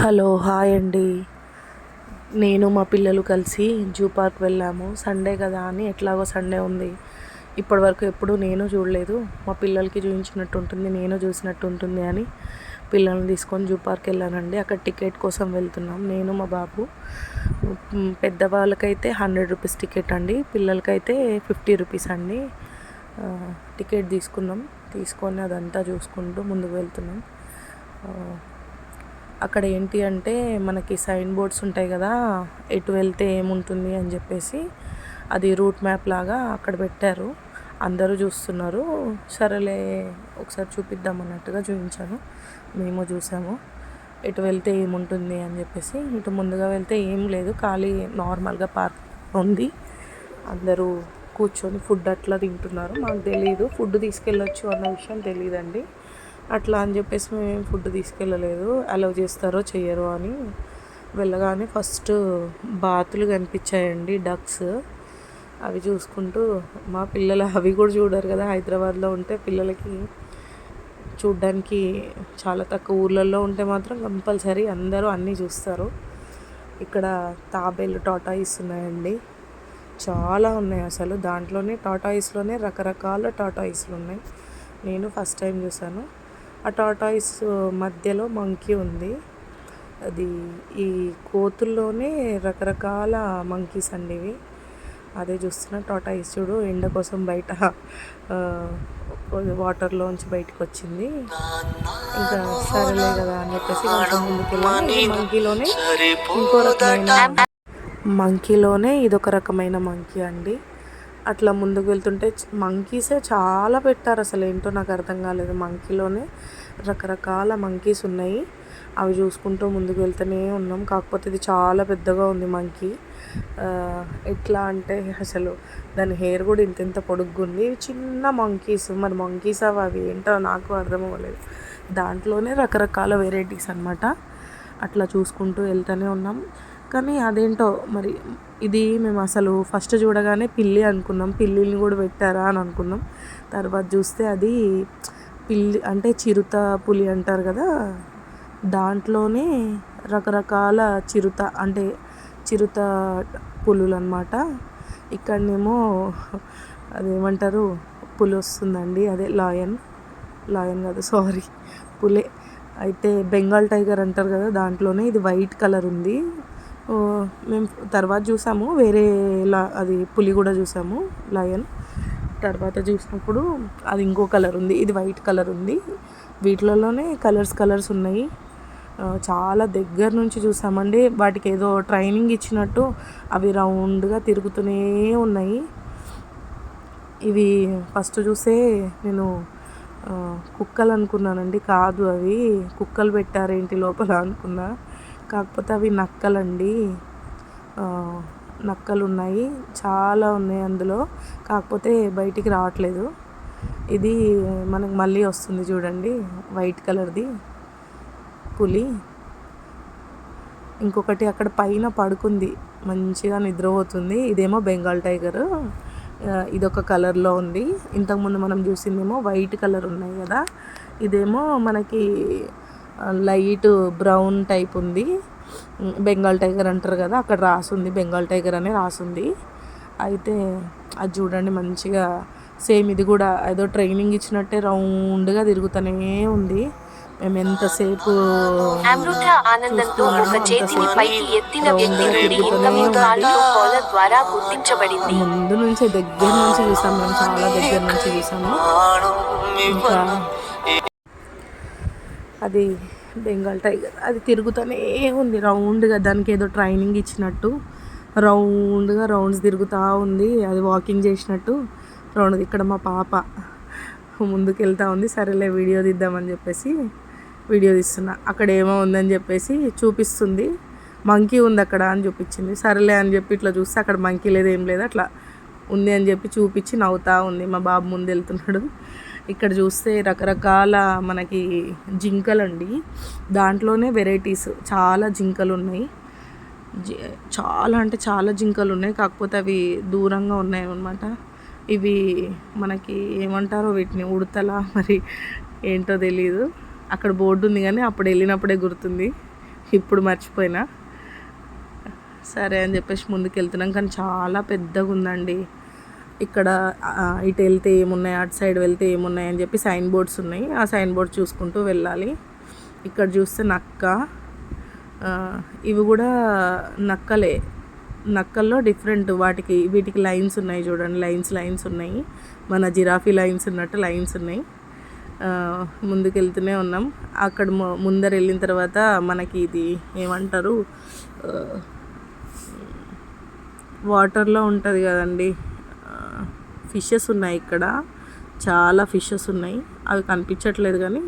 Hello hi అండి. నేను మా పిల్లలు కలిసి జూ పార్క్ వెళ్ళాము. సండే కదా అని ఎట్లాగో సండే ఉంది. ఇప్పటివరకు ఎప్పుడు నేను చూడలేదు. మా పిల్లలకి చూపించినట్టు ఉంటుంది నేను చూసినట్టు ఉంటుంది అని పిల్లల్ని తీసుకొని జూ పార్క్ వెళ్ళానండి. అక్కడ టికెట్ కోసం వెళ్తున్నాం. నేను మా బాబు పెద్దవాళ్ళకైతే హండ్రెడ్ రూపీస్ టికెట్ అండి. పిల్లలకైతే ఫిఫ్టీ రూపీస్ అండి. టికెట్ తీసుకున్నాం. తీసుకొని అదంతా చూసుకుంటూ ముందుకు వెళ్తున్నాం. అక్కడ ఏంటి అంటే మనకి సైన్ బోర్డ్స్ ఉంటాయి కదా ఎటు వెళ్తే ఏముంటుంది అని చెప్పేసి అది రూట్ మ్యాప్ లాగా అక్కడ పెట్టారు. అందరూ చూస్తున్నారు. సరేలే ఒకసారి చూపిద్దాం అన్నట్టుగా చూపించాను. మేము చూసాము. ఎటు వెళ్తే ఏముంటుంది అని చెప్పేసి ఇటు ముందుగా వెళ్తే ఏం లేదు. ఖాళీ నార్మల్గా పార్క్ ఉంది. అందరూ కూర్చొని ఫుడ్ అట్లా తింటున్నారు. మాకు తెలియదు ఫుడ్ తీసుకెళ్ళొచ్చు అన్న విషయం తెలియదండి అట్లా అని చెప్పేసి మేము ఫుడ్ తీసుకెళ్ళలేదు. అలౌ చేస్తారో చెయ్యరో అని వెళ్ళగానే ఫస్ట్ బాతులు కనిపించాయండి డక్స్ అవి చూసుకుంటూ మా పిల్లలు అవి కూడా చూడరు కదా హైదరాబాద్లో ఉంటే పిల్లలకి చూడ్డానికి చాలా తక్కువ ఊర్లలో ఉంటే మాత్రం కంపల్సరీ అందరూ అన్నీ చూస్తారు. ఇక్కడ తాబేలు టాటాయిస్ ఉన్నాయండి. చాలా ఉన్నాయి అసలు. దాంట్లోనే టాటాయిస్లోనే రకరకాల టాటాయిస్లు ఉన్నాయి. నేను ఫస్ట్ టైం చూసాను ఆ టాటాయిస్ మధ్యలో మంకీ ఉంది. అది ఈ కోతుల్లోనే రకరకాల మంకీస్ అండి ఇవి. అదే చూస్తున్న టాటాయిస్ చూడు ఎండ కోసం బయట వాటర్లోంచి బయటకు వచ్చింది ఇంకా సరేలే కదా అని చెప్పేసి కొంచెం ముందుకెళ్ళి మంకీలోనే ఇంకో రకమైన మంకీలోనే ఇదొక రకమైన మంకీ అండి. అట్లా ముందుకు వెళ్తుంటే మంకీసే చాలా పెట్టారు అసలు. ఏంటో నాకు అర్థం కాలేదు. మంకీలోనే రకరకాల మంకీస్ ఉన్నాయి. అవి చూసుకుంటూ ముందుకు వెళ్తూనే ఉన్నాం. కాకపోతే ఇది చాలా పెద్దగా ఉంది మంకీ ఎట్లా అంటే అసలు దాని హెయిర్ కూడా ఇంత ఇంత పొడుగ్గా ఉంది. ఇవి చిన్న మంకీస్ మరి మంకీస్ అవి అవి ఏంటో నాకు అర్థం అవ్వలేదు. దాంట్లోనే రకరకాల వెరైటీస్ అన్నమాట. అట్లా చూసుకుంటూ వెళ్తూనే ఉన్నాం. కానీ అదేంటో మరి ఇది మేము అసలు ఫస్ట్ చూడగానే పిల్లి అనుకున్నాం. పిల్లిని కూడా పెట్టారా అని అనుకున్నాం. తర్వాత చూస్తే అది పిల్లి అంటే చిరుత పులి అంటారు కదా దాంట్లోనే రకరకాల చిరుత అంటే చిరుత పులులు అనమాట ఇక్కడనేమో అదేమంటారు పులి వస్తుందండి అదే లాయన్ లాయన్ కాదు సారీ పులే. అయితే బెంగాల్ టైగర్ అంటారు కదా దాంట్లోనే ఇది వైట్ కలర్ ఉంది. మేము తర్వాత చూసాము వేరే లా అది పులి కూడా చూసాము లయన్. తర్వాత చూసినప్పుడు అది ఇంకో కలర్ ఉంది ఇది వైట్ కలర్ ఉంది. వీటిలలోనే కలర్స్ కలర్స్ ఉన్నాయి. చాలా దగ్గర నుంచి చూసామండి. వాటికి ఏదో ట్రైనింగ్ ఇచ్చినట్టు అవి రౌండ్గా తిరుగుతూనే ఉన్నాయి. ఇవి ఫస్ట్ చూసే నేను కుక్కలు అనుకున్నానండి కాదు అవి కుక్కలు పెట్టారేంటి లోపల అనుకున్నా. కాకపోతే అవి నక్కలండి. నక్కలు ఉన్నాయి చాలా ఉన్నాయి అందులో. కాకపోతే బయటికి రావట్లేదు. ఇది మనకు మళ్ళీ వస్తుంది చూడండి. వైట్ కలర్ది పులి. ఇంకొకటి అక్కడ పైన పడుకుంది. మంచిగా నిద్రపోతుంది. ఇదేమో బెంగాల్ టైగర్. ఇదొక కలర్లో ఉంది. ఇంతకుముందు మనం చూసిందేమో వైట్ కలర్ ఉన్నాయి కదా. ఇదేమో మనకి లైట్ బ్రౌన్ టైప్ ఉంది. బెంగాల్ టైగర్ అంటారు కదా అక్కడ రాసుంది. బెంగాల్ టైగర్ అనే రాసుంది. అయితే అది చూడండి మంచిగా సేమ్ ఇది కూడా ఏదో ట్రైనింగ్ ఇచ్చినట్టే రౌండ్గా తిరుగుతూనే ఉంది. మేము ఎంతసేపు అమృత ఆనందంతో చూస్తున్నామో ఒక చేతిని అంతసేపు పైకి ఎత్తిన వ్యక్తి రౌండ్గా నుండి తిరుగుతూనే ఇన్కమింగ్ ఉంది. కాల్ కాలర్ ద్వారా గుర్తించబడింది. ముందు నుంచి దగ్గర నుంచి చూసాం మేము చాలా దగ్గర నుంచి చూసాము. అది బెంగాల్ టైగర్. అది తిరుగుతూనే ఉంది. రౌండ్గా దానికి ఏదో ట్రైనింగ్ ఇచ్చినట్టు. రౌండ్గా రౌండ్స్ తిరుగుతూ ఉంది. అది వాకింగ్ చేసినట్టు. రౌండ్ ఇక్కడ మా పాప ముందుకు వెళ్తూ ఉంది. సరేలే వీడియో తీద్దామని చెప్పేసి వీడియో తీస్తున్నా. అక్కడ ఏమో ఉందని చెప్పేసి చూపిస్తుంది. మంకీ ఉంది అక్కడ అని చూపించింది. సరేలే అని చెప్పి ఇట్లా చూస్తే అక్కడ మంకీ లేదు ఏం లేదు అట్లా ఉంది అని చెప్పి చూపించి నవ్వుతూ ఉంది. మా బాబు ముందు వెళ్తున్నాడు. ఇక్కడ చూస్తే రకరకాల మనకి జింకలు అండి దాంట్లోనే వెరైటీస్ చాలా జింకలు ఉన్నాయి జి- చాలా అంటే చాలా జింకలు ఉన్నాయి కాకపోతే అవి దూరంగా ఉన్నాయి అనమాట ఇవి మనకి ఏమంటారో వీటిని ఉడతలా మరి ఏంటో తెలియదు అక్కడ బోర్డు ఉంది కానీ అప్పుడు వెళ్ళినప్పుడే గుర్తుంది. ఇప్పుడు మర్చిపోయినా. సరే అని చెప్పేసి ముందుకు వెళ్తున్నాం కానీ చాలా పెద్దగా ఉందండి ఇక్కడ ఇటు వెళ్తే ఏమున్నాయి అటు సైడ్ వెళ్తే ఏమున్నాయి అని చెప్పి సైన్ బోర్డ్స్ ఉన్నాయి. ఆ సైన్ బోర్డ్ చూసుకుంటూ వెళ్ళాలి. ఇక్కడ చూస్తే నక్క. ఇవి కూడా నక్కలే. నక్కల్లో డిఫరెంట్ వాటికి వీటికి లైన్స్ ఉన్నాయి చూడండి. లైన్స్ లైన్స్ ఉన్నాయి. మన జిరాఫీ లైన్స్ ఉన్నట్టు లైన్స్ ఉన్నాయి. ముందుకెళ్తూనే ఉన్నాం. అక్కడ ముందర వెళ్ళిన తర్వాత మనకి ఇది ఏమంటారు? వాటర్లో ఉంటుంది కదండి. ఫిషెస్ ఉన్నాయి ఇక్కడ. చాలా ఫిషెస్ ఉన్నాయి. అవి కనిపించట్లేదు కానీ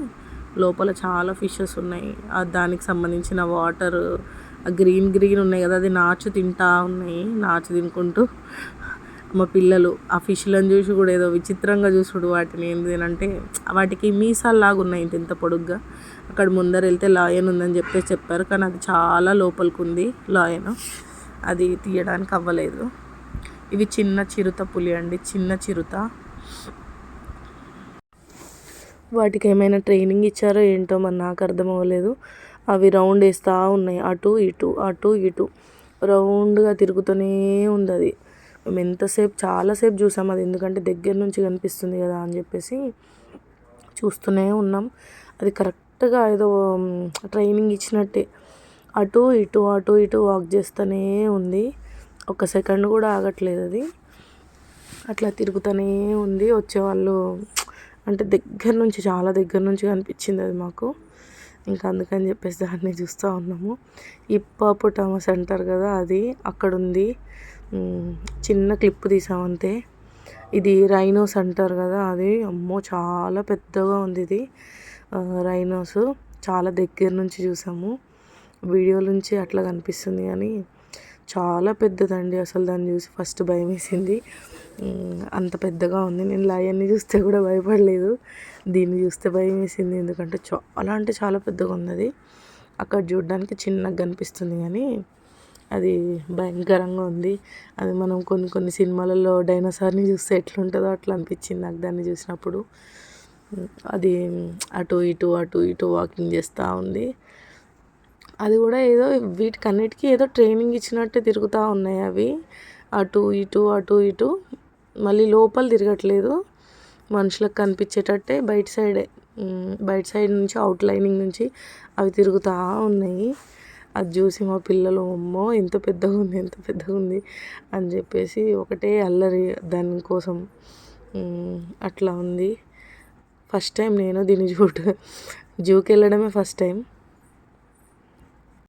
లోపల చాలా ఫిషెస్ ఉన్నాయి. దానికి సంబంధించిన వాటర్ గ్రీన్ గ్రీన్ ఉన్నాయి కదా అది నాచు తింటా ఉన్నాయి. నాచు తినుకుంటూ మా పిల్లలు ఆ ఫిష్లను చూసి కూడా ఏదో విచిత్రంగా చూసుడు వాటిని. ఏంటంటే వాటికి మీసాల్లాగా ఉన్నాయి ఇంత ఇంత పొడుగ్గా. అక్కడ ముందర వెళ్తే లాయన్ ఉందని చెప్పేసి చెప్పారు. కానీ అది చాలా లోపలికి ఉంది లాయన్. అది తీయడానికి అవ్వలేదు. ఇవి చిన్న చిరుత పులి అండి చిన్న చిరుత. వాటికి ఏమైనా ట్రైనింగ్ ఇచ్చారో ఏంటో మరి నాకు అర్థం అవ్వలేదు. అవి రౌండ్ వేస్తూ ఉన్నాయి అటు ఇటు అటు ఇటు. రౌండ్గా తిరుగుతూనే ఉంది అది. మేము ఎంతసేపు చాలాసేపు చూసాం అది ఎందుకంటే దగ్గర నుంచి కనిపిస్తుంది కదా అని చెప్పేసి చూస్తూనే ఉన్నాం. అది కరెక్ట్గా ఏదో ట్రైనింగ్ ఇచ్చినట్టే. అటు ఇటు అటు ఇటు వాక్ చేస్తూనే ఉంది. ఒక సెకండ్ కూడా ఆగట్లేదు అది. అట్లా తిరుగుతూనే ఉంది. వచ్చేవాళ్ళు అంటే దగ్గర నుంచి చాలా దగ్గర నుంచి కనిపించింది అది మాకు. ఇంకా అందుకని చెప్పేసి దాన్ని చూస్తూ ఉన్నాము. ఇప్పాపుటమస్ సెంటర్ కదా అది. అక్కడ ఉంది చిన్న క్లిప్ తీసాం అంతే. ఇది రైనోస్ అంటారు కదా అది. అమ్మో చాలా పెద్దగా ఉంది ఇది. రైనోస్. చాలా దగ్గర నుంచి చూసాము. వీడియో నుంచి అట్లా కనిపిస్తుంది కానీ చాలా పెద్దదండి అసలు దాన్ని చూసి ఫస్ట్ భయం వేసింది అంత పెద్దగా ఉంది. నేను లయన్ని చూస్తే కూడా భయపడలేదు. దీన్ని చూస్తే భయం వేసింది ఎందుకంటే చాలా అంటే చాలా పెద్దగా ఉంది అది అక్కడ చూడడానికి చిన్నగా కనిపిస్తుంది కానీ అది భయంకరంగా ఉంది. అది మనం కొన్ని కొన్ని సినిమాలలో డైనోసార్ని చూస్తే ఎట్లుంటుందో అట్లా అనిపించింది నాకు దాన్ని చూసినప్పుడు. అది అటు ఇటు అటు ఇటు వాకింగ్ చేస్తూ ఉంది. అది కూడా ఏదో వీటికన్నిటికీ ఏదో ట్రైనింగ్ ఇచ్చినట్టు తిరుగుతూ ఉన్నాయి అవి. అటు ఇటు అటు ఇటు. మళ్ళీ లోపల తిరగట్లేదు. మనుషులకు కనిపించేటట్టే బయట సైడే బయట సైడ్ నుంచి అవుట్ లైనింగ్ నుంచి అవి తిరుగుతూ ఉన్నాయి. అది చూసి మా పిల్లలు అమ్మో ఎంత పెద్దగా ఉంది ఎంత పెద్దగా ఉంది అని చెప్పేసి ఒకటే అల్లరి దానికోసం అట్లా ఉంది. ఫస్ట్ టైం నేను దీన్ని చూడ జూకి వెళ్ళడమే ఫస్ట్ టైం.